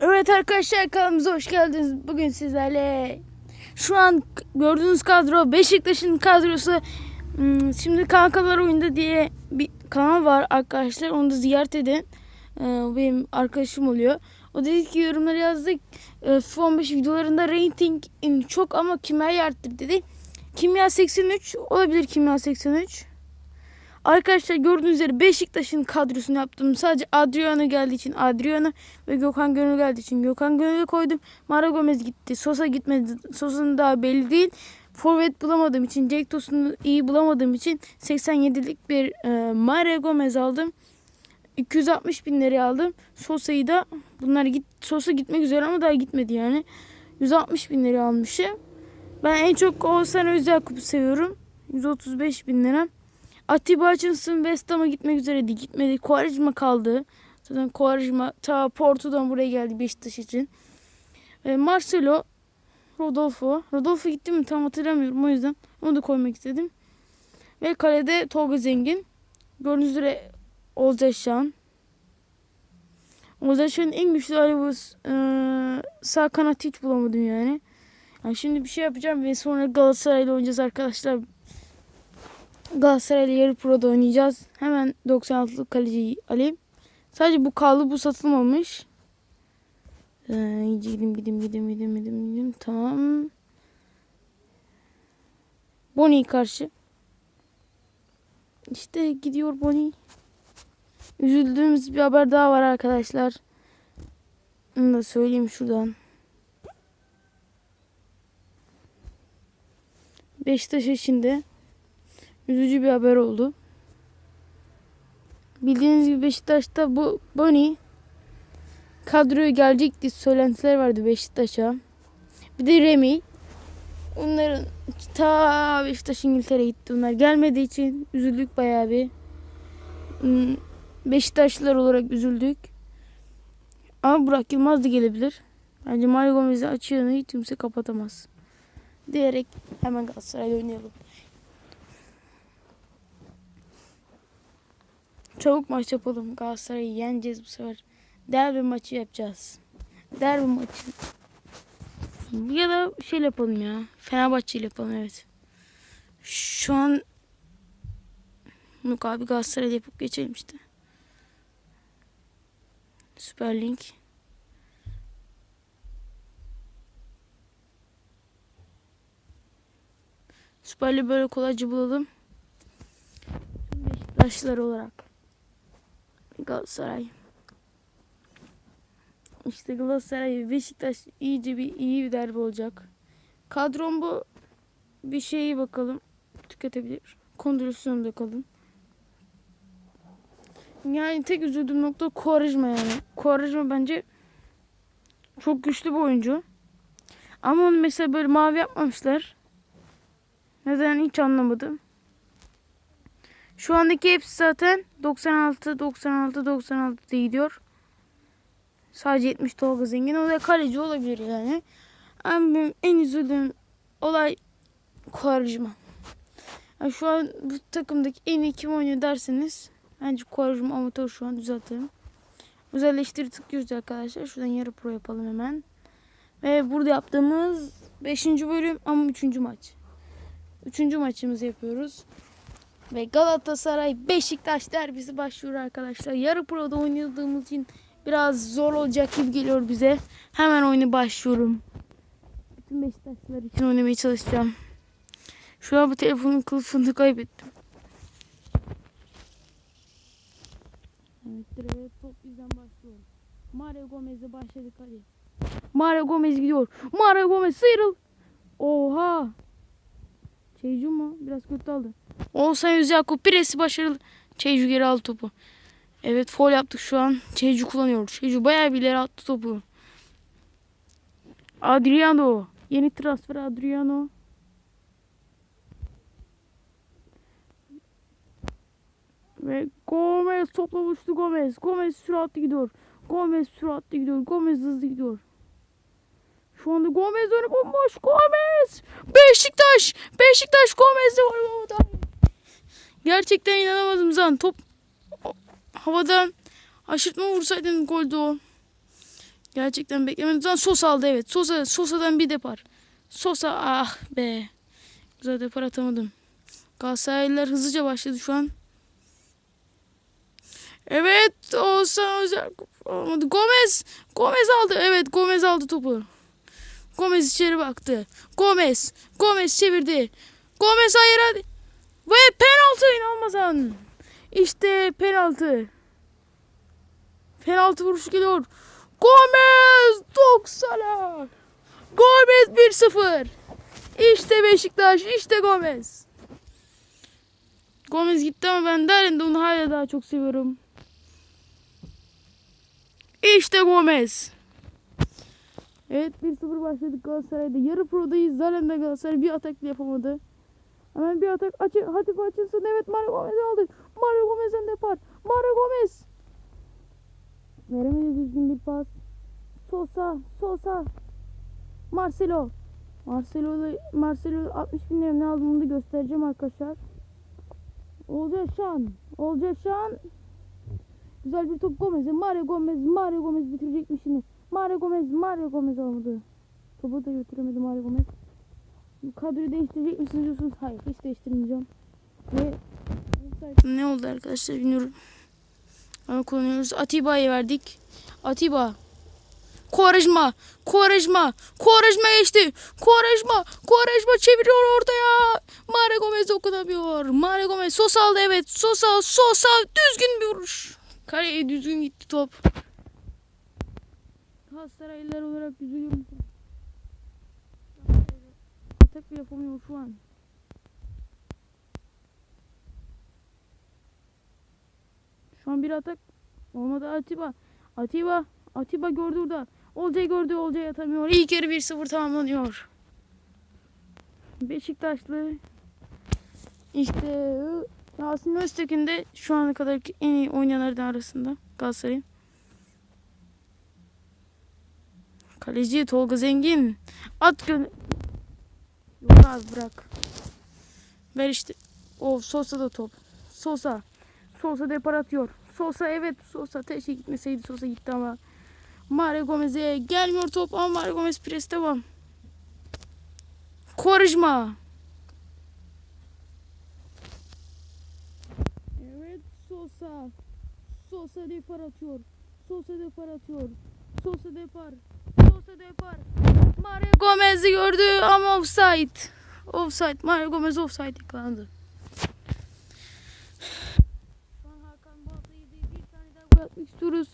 Evet arkadaşlar kanalımıza hoş geldiniz. Bugün sizlerle şu an gördüğünüz kadro Beşiktaş'ın kadrosu. Hmm, Şimdi Kankalar Oyunda diye bir kanal var arkadaşlar. Onu da ziyaret edin. Ee, benim arkadaşım oluyor. O dedi ki yorumları yazdık. Ee, FIFA 15 videolarında rating çok ama kimya arttır dedi. Kimya 83 olabilir kimya 83. Arkadaşlar gördüğünüz üzere Beşiktaş'ın kadrosunu yaptım. Sadece Adriano geldiği için Adriano ve Gökhan Gönül geldiği için Gökhan Gönül'ü koydum. Mara Gomez gitti. Sosa gitmedi. Sosa'nın daha belli değil. Forvet bulamadığım için, Jack Tosun'u iyi bulamadığım için 87'lik bir e, Mara Gomez aldım. 260 bin liraya aldım. Sosa'yı da bunlar git Sosa gitmek üzere ama daha gitmedi yani. 160 bin liraya almışım. Ben en çok Oğuzhan Özel Kup'u seviyorum. 135 bin lira. Atiba Hutchinson West gitmek üzereydi. Gitmedi. Quaresma kaldı. Zaten Quaresma ta Porto'dan buraya geldi Beşiktaş için. E, Marcelo Rodolfo. Rodolfo gitti mi tam hatırlamıyorum o yüzden onu da koymak istedim. Ve kalede Tolga Zengin. Gördüğünüz üzere Olcay Şahan. Olcay Şahan'ın en güçlü bu e, sağ kanat hiç bulamadım yani. yani. Şimdi bir şey yapacağım ve sonra Galatasaray'la oynayacağız arkadaşlar. Galatasaray'la yarı proda oynayacağız. Hemen 96'lık kaleciyi alayım. Sadece bu kaldı bu satılmamış. Ee, gidim gidim gidim gidim gidim gidim. Tamam. Bonnie karşı. İşte gidiyor Bonnie. Üzüldüğümüz bir haber daha var arkadaşlar. Onu da söyleyeyim şuradan. Beşiktaş içinde üzücü bir haber oldu. Bildiğiniz gibi Beşiktaş'ta bu Boni kadroya gelecekti söylentiler vardı Beşiktaş'a. Bir de Remy. Onların ta Beşiktaş İngiltere gitti. Onlar gelmediği için üzüldük bayağı bir. Hmm, Beşiktaşlılar olarak üzüldük. Ama Burak Yılmaz da gelebilir. Bence Mario Gomez'i açığını hiç kimse kapatamaz. Diyerek hemen Galatasaray'la oynayalım. Çabuk maç yapalım. Galatasaray'ı yeneceğiz bu sefer. Derbi maçı yapacağız. Derbi maçı. Ya da şey yapalım ya. Fenerbahçe ile yapalım evet. Şu an Yok abi Galatasaray'la yapıp geçelim işte. Süper Link. Süper Lig'i böyle kolayca bulalım. Beşiktaşlılar olarak. Galatasaray. İşte Galatasaray ve Beşiktaş iyice bir iyi bir derbi olacak. Kadron bu. Bir şeyi bakalım. Tüketebilir. Kondisyonda kalın. Yani tek üzüldüğüm nokta Quaresma yani. Quaresma bence çok güçlü bir oyuncu. Ama onu mesela böyle mavi yapmamışlar. Neden hiç anlamadım. Şu andaki hepsi zaten 96, 96, 96 diye gidiyor. Sadece 70 Tolga Zengin. O da kaleci olabilir yani. Ama benim en üzüldüğüm olay Quaresma. Yani şu an bu takımdaki en iyi kim oynuyor derseniz bence Quaresma amatör şu an düzeltelim. Özelleştiri tıklıyoruz arkadaşlar. Şuradan yarı pro yapalım hemen. Ve burada yaptığımız 5. bölüm ama 3. maç. 3. maçımızı yapıyoruz. Ve Galatasaray Beşiktaş derbisi başlıyor arkadaşlar. Yarı proda oynadığımız için biraz zor olacak gibi geliyor bize. Hemen oyunu başlıyorum. Bütün Beşiktaşlılar için oynamaya çalışacağım. Şu an bu telefonun kılıfını kaybettim. Evet, evet top bizden başlıyor. Mario Gomez'e başladık hadi. Mario Gomez gidiyor. Mario Gomez sıyrıl. Oha. Çeycu mu? Biraz kötü aldı. Oğuzhan Yüzyakub biresi başarılı. Çeycu geri aldı topu. Evet foul yaptık şu an. Çeycu kullanıyor. Çeycu bayağı bir ileri attı topu. Adriano. Yeni transfer Adriano. Ve Gomez topla buluştu Gomez. Gomez süratli gidiyor. Gomez süratli gidiyor. Gomez hızlı gidiyor. Şu anda Gomez önü bomboş. Gomez. Beşiktaş. Beşiktaş Gomez'de var havada. Gerçekten inanamadım zaten. Top havadan aşırtma vursaydın goldü o. Gerçekten beklemedim. Zaman Sosa aldı evet. Sosa Sosa'dan bir depar. Sosa ah be. Güzel depar atamadım. Galatasaraylılar hızlıca başladı şu an. Evet Oğuzhan Özel. Gomez. Gomez aldı. Evet Gomez aldı topu. Gomez içeri baktı. Gomez. Gomez çevirdi. Gomez hayır hadi. Ve penaltı inanmazan. İşte penaltı. Penaltı vuruşu geliyor. Gomez 90'a. Gomez 1-0. İşte Beşiktaş, işte Gomez. Gomez gitti ama ben derinde onu hala daha çok seviyorum. İşte Gomez. Evet 1-0 başladık Galatasaray'da. Yarı prodayız. Zalen de Galatasaray bir atak yapamadı. Hemen bir atak açı, Hatip açılsın. Evet Mario Gomez aldı. Mario Gomez'den depar. Mario Gomez. Veremedi düzgün bir pas. Sosa, Sosa. Marcelo. Marcelo, Marcelo 60 bin lira ne aldığını da göstereceğim arkadaşlar. Olcay Şan. Olcay Şan. Güzel bir top Gomez'e. Mario Gomez. Mario Gomez bitirecek mi şimdi? Mario Gomez. Mario Gomez aldı. Topu da götüremedi Mario Gomez. Kadroyu değiştirecek misiniz diyorsunuz? Hayır hiç değiştirmeyeceğim. Ve ne oldu arkadaşlar bilmiyorum. Ama kullanıyoruz. Atiba'yı verdik. Atiba. Kovarejma. Kovarejma. Kovarejma geçti. Kovarejma. Kovarejma çeviriyor ortaya. Mario Gomez dokunamıyor. Mario Gomez. Sosa aldı evet. Sosa. Sosa. Düzgün bir vuruş. Kaleye düzgün gitti top. Galatasaraylılar olarak üzülüyorum. Atak bile yapamıyor şu an. Şu an bir atak olmadı Atiba. Atiba. Atiba gördü orada. Olcay gördü. Olcay atamıyor. İlk yarı 1-0 tamamlanıyor. Beşiktaşlı işte Yasin Öztekin de şu ana kadar en iyi oynayanlardan arasında Galatasaray'ın. Kaleci Tolga Zengin. At gö... Yok abi bırak. Ver işte. O Sosa da top. Sosa. Sosa depar atıyor. Sosa evet Sosa teşe gitmeseydi Sosa gitti ama. Mario Gomez'e gelmiyor top ama Mario Gomez pres devam. Korujma. Evet Sosa. Sosa depar atıyor. Sosa depar atıyor. Sosa depar. Sosa depar. Mario Gomez'i gördü ama offside. Offside. Mario Gomez offside yakalandı. Şu an Hakan Balta'yı bir tane daha gol atmak istiyoruz.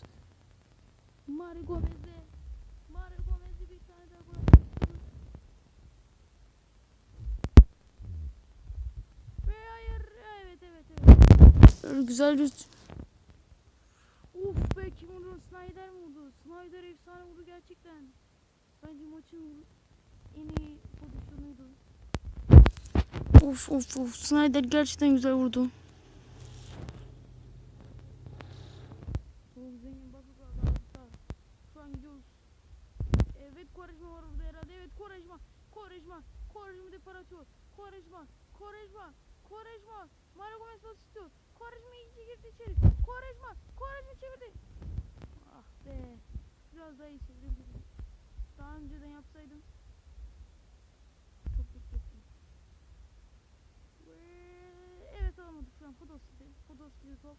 Mario Gomez'e. Mario Gomez'e bir tane daha gol atmak istiyoruz. Ve hayır. Evet evet evet. Böyle güzel bir... Uf be kim vurdu? Snyder mi vurdu? Snyder efsane vurdu gerçekten. Bence maçın en iyi pozisyonuydu. Of of of. Snyder gerçekten güzel vurdu. Evet Korejma var burada herhalde. Evet Korejma. Korejma. Korejma depar atıyor. Korejma. Korejma. Korejma. Mario Gomez pas istiyor. Korejma iyice girdi içeri. Korejma. Korejma çevirdi. Ah be. Biraz daha iyi çevirebilirdim. Daha önceden yapsaydım. Çok. Ve evet alamadık şu an. Podos'ta. Podos'ta top.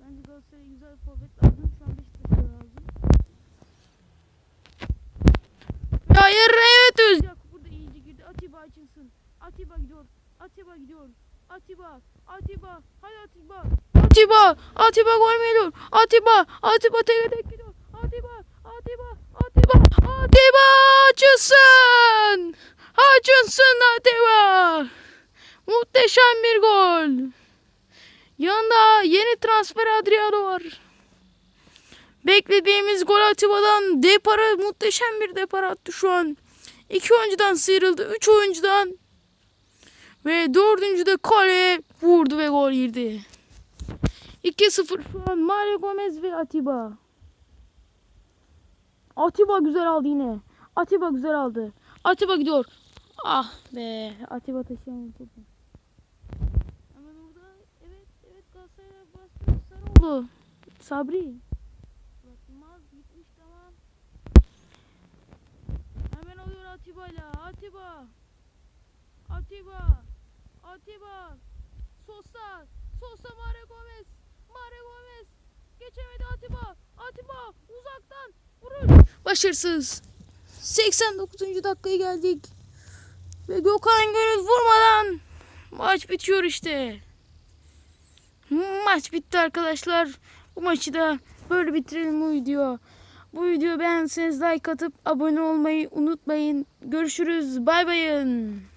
Bence Galatasaray'a güzel bir forvet lazım. Şu an Beşiktaş'a lazım. Hayır evet Öz. Burada iyice girdi. Atiba açılsın. Atiba gidiyor. Atiba gidiyor. Atiba. Atiba. Hadi Atiba. Atiba. Atiba gol mü? Atiba. Atiba tek gidiyor. Atiba. Atiba. Atiba. Atiba açılsın. Açılsın Atiba. Muhteşem bir gol. Yanında yeni transfer Adriano var. Beklediğimiz gol Atiba'dan depara muhteşem bir depar attı şu an. İki oyuncudan sıyrıldı. Üç oyuncudan. Ve dördüncü de kaleye vurdu ve gol girdi. 2-0 şu an Mario Gomez ve Atiba. Atiba güzel aldı yine. Atiba güzel aldı. Atiba gidiyor. Ah be. Atiba taşıyamadı topu. Ama burada evet evet Galatasaray bastı. Sarı oldu. Sabri. Bakmaz gitmiş tamam. Hemen oluyor Atiba'yla. Atiba. Atiba. Atiba. Sosa. Sosa Mario Gomez. Mario Gomez. Geçemedi Atiba. Atiba uzaktan vuruş. Başarısız. 89. dakikaya geldik. Ve Gökhan Gönül vurmadan maç bitiyor işte. Maç bitti arkadaşlar. Bu maçı da böyle bitirelim bu video. Bu videoyu beğendiyseniz like atıp abone olmayı unutmayın. Görüşürüz. Bay bayın.